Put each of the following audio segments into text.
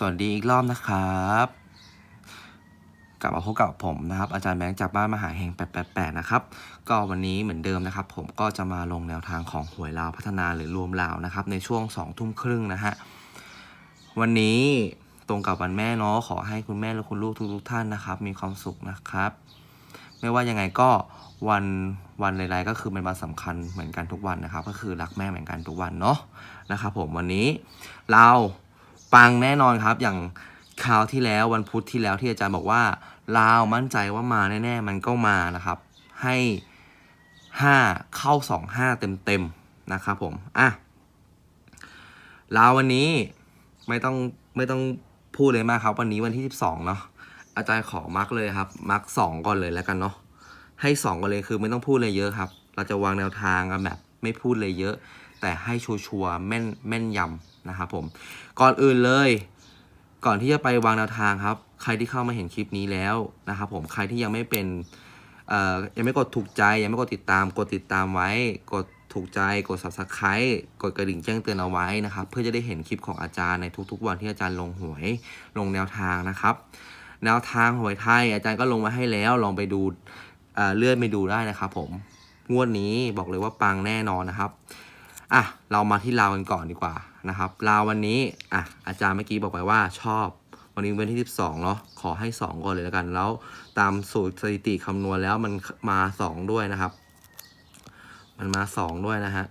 สวัสดีอีกรอบนะครับ กลับมาพบกับผมนะครับ อาจารย์แบงค์จากบ้านมหาเฮง888 นะครับ ก็วันนี้เหมือนเดิมนะครับ ผมก็จะมาลงแนวทางของหวยลาวพัฒนาหรือรวมลาวนะครับ ในช่วง2ทุ่มครึ่งนะฮะ วันนี้ตรงกับวันแม่เนาะขอให้คุณแม่และคุณลูกทุกๆท่านนะครับ มีความสุขนะครับ ไม่ว่ายังไงก็วันวันใดๆก็คือเป็นวันสำคัญเหมือนกันทุกวันนะครับ ก็คือรักแม่เหมือนกันทุกวันเนาะนะครับ ผมวันนี้เรา ปังแน่นอนครับ อย่างคราวที่แล้ววันพุธที่แล้วที่อาจารย์บอกว่าลาวมั่นใจว่ามาแน่ ๆ มันก็มานะครับ ให้ห้าเข้าสองห้าเต็มๆนะครับผมอะลาววันนี้ไม่ต้องไม่ต้องพูดเลยมากครับ วันนี้วันที่สิบสองเนาะอาจารย์ขอมาร์กเลยครับมาร์กสองก่อนเลยแล้วกันเนาะให้สองก่อนเลยคือไม่ต้องพูดเลยเยอะครับ เราจะวางแนวทางกันแบบไม่พูดเลยเยอะ แต่ให้ชัวร์แม่นแม่นยำนะครับผม ก่อนอื่นเลย ก่อนที่จะไปวางแนวทางครับ ใครที่เข้ามาเห็นคลิปนี้แล้วนะครับผมใครที่ยังไม่เป็นยังไม่กดถูกใจยังไม่กดติดตาม กดติดตามไว้ กดถูกใจกด subscribe กดกระดิ่งแจ้งเตือนเอาไว้นะครับ เพื่อจะได้เห็นคลิปของอาจารย์ในทุกๆ วันที่อาจารย์ลงหวยลงแนวทางนะครับ แนวทางหวยไทย อาจารย์ก็ลงมาให้แล้วลองไปดูเเลื่อนไปดูได้นะครับผมงวดนี้บอกเลยว่าปังแน่นอนนะครับ อะเรามาที่ลาวกันก่อนดีกว่านะครับลาววันนี้อะอาจารย์เมื่อกี้บอกไปว่าชอบวันนี้วันที่ 12เนาะขอให้ 2 ก่อนเลยแล้วกัน แล้วตามสูตรสถิติคำนวณแล้วมันมา 2 ด้วยนะครับ มันมา 2 ด้วยนะฮะ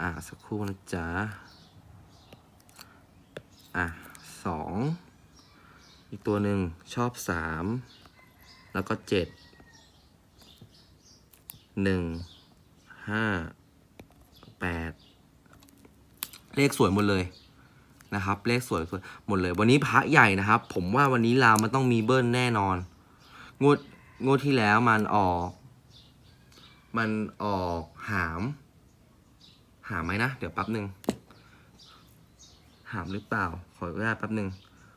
อะสักครู่นะจ๊ะอะสองอีกตัวหนึ่งชอบสามแล้วก็เจ็ดหนึ่ง ห้าแปดเลขสวยหมดเลยนะครับ เลขสวยหมดเลย วันนี้พระใหญ่นะครับ ผมว่าวันนี้ลาวมันต้องมีเบิ้ลแน่นอน งวดงวดที่แล้วมันออก มันออกหาม หามไหมนะ เดี๋ยวแป๊บหนึ่งหามหรือเปล่า ขออนุญาตแป๊บหนึ่ง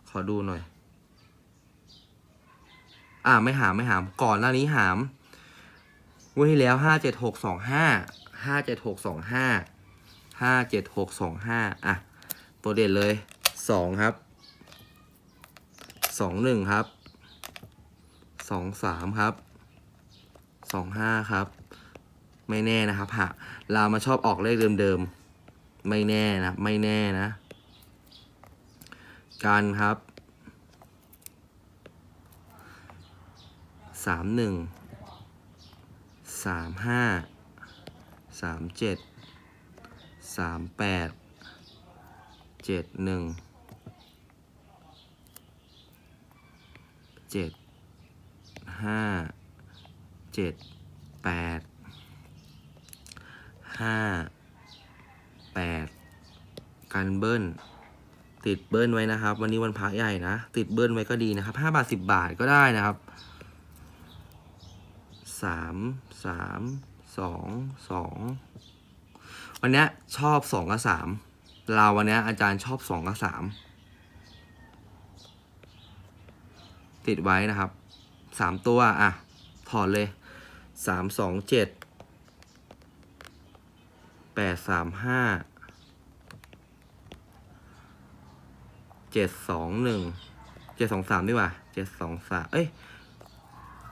ขอดูหน่อย อ่าไม่หามไม่หาม ก่อนหน้านี้หาม งวดที่แล้วห้าเจ็ดหกสองห้าห้าเจ็ดหกสองห้าห้าเจ็ดหกสองห้าอะ ตัวเด่นเลยสองครับสองหนึ่งครับสองสามครับสองห้าครับ ไม่แน่นะครับหะลามาชอบออกเลขเดิมๆ ไม่แน่นะ ไม่แน่นะ การครับสามหนึ่ง สามห้าสามเจ็ดสามแปดเจ็ดหนึ่งเจ็ดห้าเจ็ดแปดห้าแปดกันเบิ้ลติดเบิ้ลไว้นะครับ วันนี้วันพระใหญ่นะ ติดเบิ้ลไว้ก็ดีนะครับห้าบาทสิบบาทก็ได้นะครับ สามสามสองสองวันนี้ชอบสองกับสามเราวันนี้อาจารย์ชอบสองกับสามติดไว้นะครับสามตัวอะถอดเลยสามสองเจ็ดแปดสามห้าเจ็ดสองหนึ่งเจ็ดสองสามดีกว่าเจ็ดสองสามเอ้ย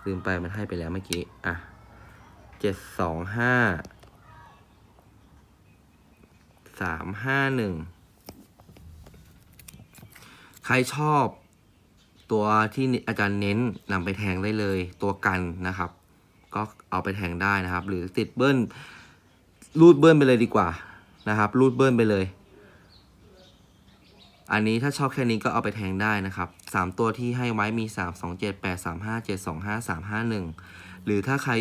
ลืมไปมันให้ไปแล้วเมื่อกี้ อะเจ็ดสองห้าสามห้าหนึ่งใครชอบตัวที่อาจารย์เน้นนำไปแทงได้เลยตัวกันนะครับ ก็เอาไปแทงได้นะครับ หรือติดเบิ้ลรูดเบิ้ลไปเลยดีกว่านะครับ รูดเบิ้ลไปเลย อันนี้ถ้าชอบแค่นี้ก็เอาไปแทงได้นะครับ สามตัวที่ให้ไว้มีสามสองเจ็ดแปดสามห้าเจ็ดสองห้าสามห้าหนึ่งหรือถ้าใคร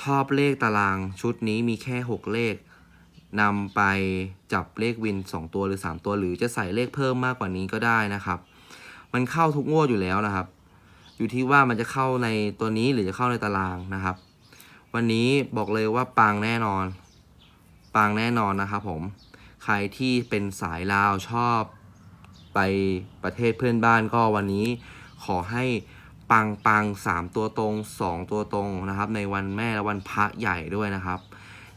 ชอบเลขตารางชุดนี้มีแค่หกเลขนำไปจับเลขวินสองตัวหรือสามตัว หรือจะใส่เลขเพิ่มมากกว่านี้ก็ได้นะครับ มันเข้าทุกงวดอยู่แล้วนะครับ อยู่ที่ว่ามันจะเข้าในตัวนี้หรือจะเข้าในตารางนะครับ วันนี้บอกเลยว่าปังแน่นอน ปังแน่นอนนะครับผมใครที่เป็นสายลาวชอบ ไปประเทศเพื่อนบ้านก็วันนี้ขอให้ปังปังสามตัวตรงสองตัวตรงนะครับ ในวันแม่และวันพระใหญ่ด้วยนะครับ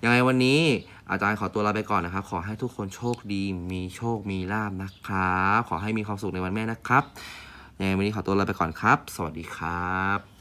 ยังไงวันนี้อาจารย์ขอตัวลาไปก่อนนะครับ ขอให้ทุกคนโชคดี มีโชคมีลาบนะครับ ขอให้มีความสุขในวันแม่นะครับยังไงวันนี้ขอตัวลาไปก่อนครับ สวัสดีครับ